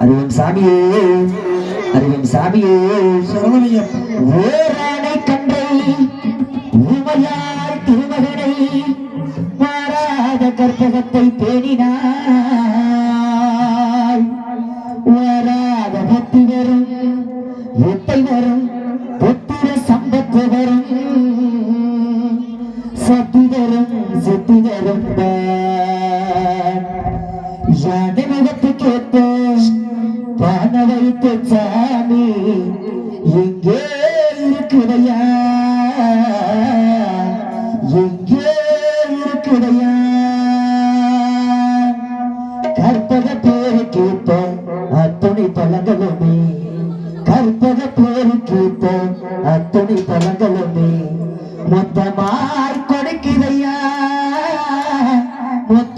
அறிவும் சாமியே அறிவும் சாமியே. ஓரானை கண்டை உமையார் திருமகனை மாறாத கற்பகத்தை பேணினாய். வராத பக்தி வரும் எத்தை வரும் புத்திர சம்பத்து வரும் சக்தி தரும் சித்தி தரும் சாமி முகத்து கேட்ட பான வைத்த சாமி எங்கே இருக்குதையா எங்கே இருக்குதையா கற்பக பேரு கேட்ட அத்துணி பழங்களுமே. கற்பக பேரு கேட்ட அத்துணி பழங்களுமே. மொத்தமாய் கொடுக்கிறையா மொத்த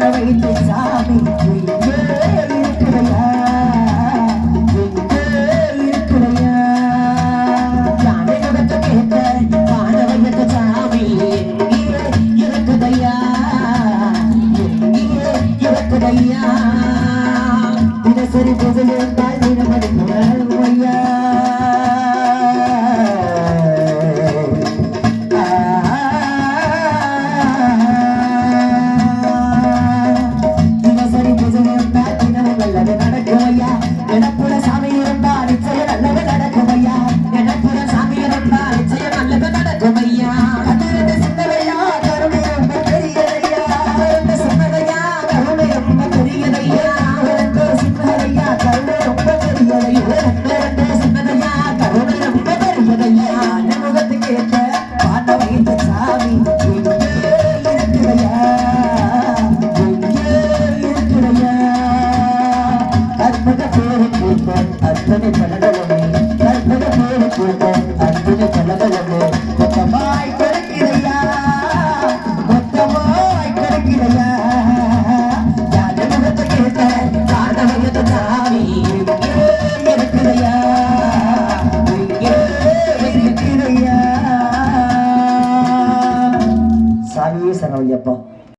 பாட வைத்து சாமி எங்கே இருக்கிறையா எங்கே கொடுத்த அன்புல கலகலந்து மொத்தமாய் கிடக்கிறையா மொத்தமாய் கிடக்கிறையா யாரு முகத்தை கேட்ட காதலத்தை தாவி இருக்கிறையா இருக்கிறையா சாமியே சரவையப்பா